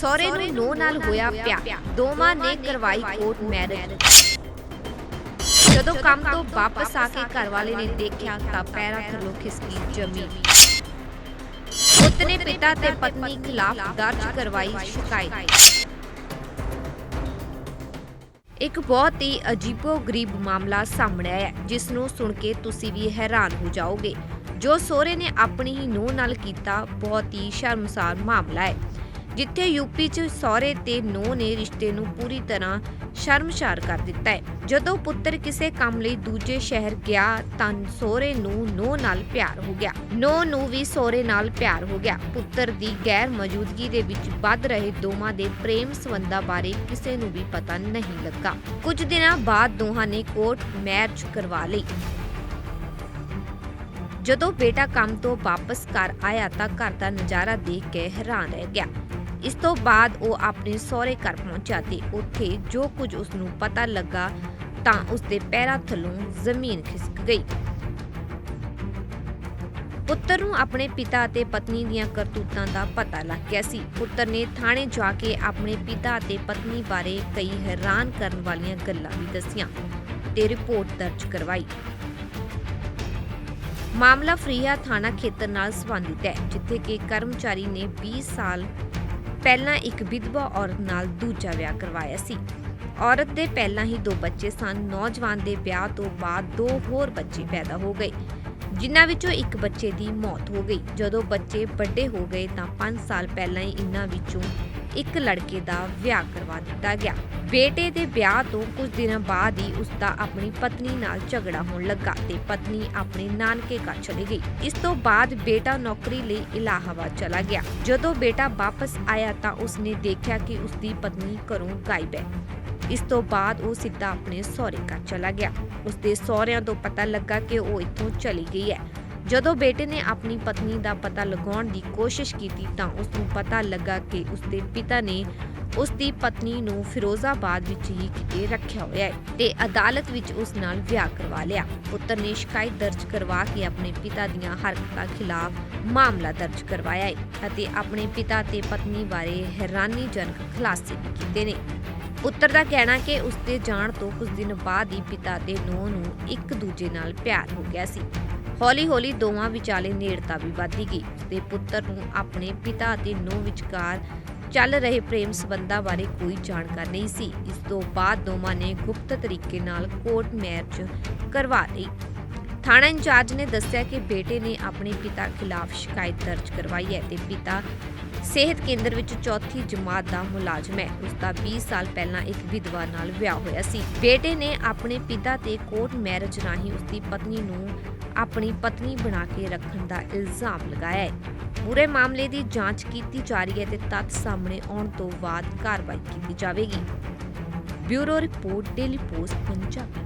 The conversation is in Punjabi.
ਸਹੁਰੇ ਨੂੰ ਨੋ ਨਾਲ ਹੋਇਆ ਪਿਆ ਦੋਵਾਂ ਨੇ ਕਰਵਾਈ ਕੋਰਟ ਮੈਰਿਜ। ਜਦੋਂ ਕੰਮ ਤੋਂ ਵਾਪਸ ਆ ਕੇ ਘਰ ਵਾਲੇ ਨੇ ਦੇਖਿਆ ਤਾਂ ਪੈਰਾਂ ਥੱਲੋਂ ਖਿਸਕੀ ਜ਼ਮੀਨ। ਪੁੱਤ ਨੇ ਪਿਤਾ ਤੇ ਪਤਨੀ ਖਿਲਾਫ ਦਰਜ ਕਰਵਾਈ ਸ਼ਿਕਾਇਤ। ਇੱਕ ਬਹੁਤ ਹੀ ਅਜੀਬੋ-ਗਰੀਬ ਮਾਮਲਾ ਸਾਹਮਣੇ ਆਇਆ ਜਿਸ ਨੂੰ ਸੁਣ ਕੇ ਤੁਸੀਂ ਵੀ ਹੈਰਾਨ ਹੋ ਜਾਓਗੇ। ਜੋ ਸਹੁਰੇ ਨੇ ਆਪਣੀ ਹੀ ਨੂੰਹ ਨਾਲ ਕੀਤਾ ਬਹੁਤ ਹੀ ਸ਼ਰਮਸਾਰ ਮਾਮਲਾ ਹੈ। ਜਿੱਥੇ ਯੂਪੀ 'ਚ ਸਹੁਰੇ ਤੇ ਨੋ ਨੇ ਰਿਸ਼ਤੇ ਨੂੰ ਪੂਰੀ ਤਰ੍ਹਾਂ ਸ਼ਰਮਸ਼ਾਰ ਕਰ ਦਿੱਤਾ ਹੈ। ਜਦੋਂ ਪੁੱਤਰ ਕਿਸੇ ਕੰਮ ਲਈ ਦੂਜੇ ਸ਼ਹਿਰ ਗਿਆ, ਤਾਂ ਸਹੁਰੇ ਨੂੰ ਨੂੰਹ ਨਾਲ ਪਿਆਰ ਹੋ ਗਿਆ। ਨੂੰਹ ਨੂੰ ਵੀ ਸਹੁਰੇ ਨਾਲ ਪਿਆਰ ਹੋ ਗਿਆ। ਪੁੱਤਰ ਦੀ ਗੈਰ ਮੌਜੂਦਗੀ ਦੇ ਵਿੱਚ ਵੱਧ ਰਹੇ ਦੋਵਾਂ ਦੇ ਪ੍ਰੇਮ ਸੰਬੰਧਾਂ ਬਾਰੇ ਕਿਸੇ ਨੂੰ ਵੀ ਪਤਾ ਨਹੀਂ ਲੱਗਾ। ਕੁਝ ਦਿਨਾਂ ਬਾਅਦ ਦੋਹਾਂ ਨੇ ਕੋਰਟ ਮੈਰਿਜ ਕਰਵਾ ਲਈ। ਜਦੋਂ ਬੇਟਾ ਕੰਮ ਤੋਂ ਵਾਪਸ ਘਰ ਆਇਆ, ਤਾਂ ਘਰ ਦਾ ਨਜ਼ਾਰਾ ਦੇਖ ਕੇ ਹੈਰਾਨ ਰਹਿ ਗਿਆ। ਇਸ ਤੋਂ ਬਾਅਦ ਉਹ ਆਪਣੇ ਸਹੁਰੇ ਘਰ ਪਹੁੰਚਿਆ ਤੇ ਉੱਥੇ ਜੋ ਕੁਝ ਉਸ ਨੂੰ ਪਤਾ ਲੱਗਾ ਤਾਂ ਉਸ ਦੇ ਪੈਰਾਂ ਥੱਲੋਂ ਜ਼ਮੀਨ ਖਿਸਕ ਗਈ। ਪੁੱਤਰ ਨੂੰ ਆਪਣੇ ਪਿਤਾ ਅਤੇ ਪਤਨੀ ਦੀਆਂ ਕਰਤੂਤਾਂ ਦਾ ਪਤਾ ਲੱਗ ਗਿਆ ਸੀ। ਪੁੱਤਰ ਨੇ ਥਾਣੇ ਜਾ ਕੇ ਆਪਣੇ ਪਿਤਾ ਅਤੇ ਪਤਨੀ ਬਾਰੇ ਕਈ ਹੈਰਾਨ ਕਰਨ ਵਾਲੀਆਂ ਗੱਲਾਂ ਵੀ ਦੱਸੀਆਂ ਤੇ ਰਿਪੋਰਟ ਦਰਜ ਕਰਵਾਈ। ਮਾਮਲਾ ਫਰੀਆ ਥਾਣਾ ਖੇਤਰ ਨਾਲ ਸੰਬੰਧਿਤ ਹੈ, ਜਿੱਥੇ ਕਿ ਕਰਮਚਾਰੀ ਨੇ 20 ਸਾਲ ਪਹਿਲਾਂ ਇੱਕ ਵਿਧਵਾ ਔਰਤ ਨਾਲ ਦੂਜਾ ਵਿਆਹ ਕਰਵਾਇਆ ਸੀ। ਔਰਤ ਦੇ ਪਹਿਲਾਂ ਹੀ ਦੋ ਬੱਚੇ ਸਨ। ਨੌਜਵਾਨ ਦੇ ਵਿਆਹ ਤੋਂ ਬਾਅਦ ਦੋ ਹੋਰ ਬੱਚੇ ਪੈਦਾ ਹੋ ਗਏ, ਜਿਨ੍ਹਾਂ ਵਿੱਚੋਂ ਇੱਕ ਬੱਚੇ ਦੀ ਮੌਤ ਹੋ ਗਈ। ਜਦੋਂ ਬੱਚੇ ਵੱਡੇ ਹੋ ਗਏ ਤਾਂ 5 ਸਾਲ ਪਹਿਲਾਂ ਹੀ ਇਨ੍ਹਾਂ ਵਿੱਚੋਂ ਇੱਕ ਲੜਕੇ ਦਾ ਵਿਆਹ ਕਰਵਾ ਦਿੱਤਾ ਗਿਆ। ਬੇਟੇ ਦੇ ਵਿਆਹ ਤੋਂ ਕੁਝ ਦਿਨਾਂ ਬਾਅਦ ਹੀ ਉਸ ਦਾ ਆਪਣੀ ਪਤਨੀ ਨਾਲ ਝਗੜਾ ਹੋਣ ਲੱਗਾ ਤੇ ਪਤਨੀ ਆਪਣੇ ਨਾਨਕੇ ਘਰ ਚਲੀ ਗਈ। ਇਸ ਤੋਂ ਬਾਅਦ ਬੇਟਾ ਨੌਕਰੀ ਲਈ ਇਲਾਹਾਬਾਦ ਚਲਾ ਗਿਆ। ਜਦੋਂ ਬੇਟਾ ਵਾਪਸ ਆਇਆ ਤਾਂ ਉਸਨੇ ਦੇਖਿਆ ਕਿ ਉਸ ਦੀ ਪਤਨੀ ਘਰੋਂ ਗਾਇਬ ਹੈ। ਇਸ ਤੋਂ ਬਾਅਦ ਉਹ ਸਿੱਧਾ ਆਪਣੇ ਸਹੁਰੇ ਘਰ ਚਲਾ ਗਿਆ। ਉਸ ਦੇ ਸਹੁਰਿਆਂ ਤੋਂ ਪਤਾ ਲੱਗਾ ਕਿ ਉਹ ਇੱਥੋਂ ਚਲੀ ਗਈ ਹੈ। ਜਦੋਂ ਬੇਟੇ ਨੇ ਆਪਣੀ ਪਤਨੀ ਦਾ ਪਤਾ ਲਗਾਉਣ ਦੀ ਕੋਸ਼ਿਸ਼ ਕੀਤੀ ਤਾਂ ਉਸ ਨੂੰ ਪਤਾ ਲੱਗਾ ਕਿ ਉਸ ਦੇ ਪਿਤਾ ਨੇ ਉਸ ਦੀ ਪਤਨੀ ਨੂੰ ਫਿਰੋਜ਼ਾਬਾਦ ਵਿੱਚ ਹੀ ਕਿਤੇ ਰੱਖਿਆ ਹੋਇਆ ਹੈ ਤੇ ਅਦਾਲਤ ਵਿੱਚ ਉਸ ਨਾਲ ਵਿਆਹ ਕਰਵਾ ਲਿਆ। ਪੁੱਤਰ ਨੇ ਸ਼ਿਕਾਇਤ ਦਰਜ ਕਰਵਾ ਕੇ ਆਪਣੇ ਪਿਤਾ ਦੀਆਂ ਹਰਕਤਾਂ ਖਿਲਾਫ ਮਾਮਲਾ ਦਰਜ ਕਰਵਾਇਆ ਹੈ ਅਤੇ ਆਪਣੇ ਪਿਤਾ ਤੇ ਪਤਨੀ ਬਾਰੇ ਹੈਰਾਨੀਜਨਕ ਖੁਲਾਸੇ ਵੀ ਕੀਤੇ ਨੇ। ਪੁੱਤਰ ਦਾ ਕਹਿਣਾ ਕਿ ਉਸ ਦੇ ਜਾਣ ਤੋਂ ਕੁਝ ਦਿਨ ਬਾਅਦ ਹੀ ਪਿਤਾ ਤੇ ਨੂੰਹ ਨੂੰ ਇੱਕ ਦੂਜੇ ਨਾਲ ਪਿਆਰ ਹੋ ਗਿਆ ਸੀ। ਹੌਲੀ-ਹੌਲੀ ਦੋਵਾਂ ਵਿਚਾਲੇ ਨੇੜਤਾ ਵੀ ਵਧਦੀ ਗਈ ਉਸਦੇ ਪੁੱਤਰ ਨੂੰ ਆਪਣੇ ਪਿਤਾ ਅਤੇ ਨੂੰਹ ਵਿਚਕਾਰ ਚੱਲ ਰਹੇ ਪ੍ਰੇਮ ਸੰਬੰਧਾਂ ਬਾਰੇ ਕੋਈ ਜਾਣਕਾਰੀ ਨਹੀਂ ਸੀ। ਇਸ ਤੋਂ ਬਾਅਦ ਦੋਵਾਂ ਨੇ ਗੁਪਤ ਤਰੀਕੇ ਨਾਲ ਕੋਰਟ ਮੈਰਿਜ ਕਰਵਾ ਲਈ। ਥਾਣਾ ਇੰਚਾਰਜ ਨੇ ਦੱਸਿਆ ਕਿ ਬੇਟੇ ਨੇ ਆਪਣੇ ਪਿਤਾ ਖਿਲਾਫ ਸ਼ਿਕਾਇਤ ਦਰਜ ਕਰਵਾਈ ਹੈ ਤੇ ਪਿਤਾ ਸਿਹਤ ਕੇਂਦਰ ਵਿੱਚ ਚੌਥੀ ਜਮਾਤ ਦਾ ਮੁਲਾਜ਼ਮ ਹੈ। ਉਸ ਦਾ 20 ਸਾਲ ਪਹਿਲਾਂ ਇੱਕ ਵਿਧਵਾ ਨਾਲ ਵਿਆਹ ਹੋਇਆ ਸੀ। ਬੇਟੇ ਨੇ ਆਪਣੇ ਪਿਤਾ ਤੇ ਕੋਰਟ ਮੈਰਿਜ ਰਾਹੀਂ ਉਸ ਦੀ ਪਤਨੀ ਨੂੰ ਆਪਣੀ ਪਤਨੀ ਬਣਾ ਕੇ ਰੱਖਣ ਦਾ ਇਲਜ਼ਾਮ ਲਗਾਇਆ ਹੈ। ਪੂਰੇ ਮਾਮਲੇ ਦੀ ਜਾਂਚ ਕੀਤੀ ਜਾ ਰਹੀ ਹੈ ਤੇ ਤੱਥ ਸਾਹਮਣੇ ਆਉਣ ਤੋਂ ਬਾਅਦ ਕਾਰਵਾਈ ਕੀਤੀ ਜਾਵੇਗੀ। Bureau report, Daily Post, Punjabi.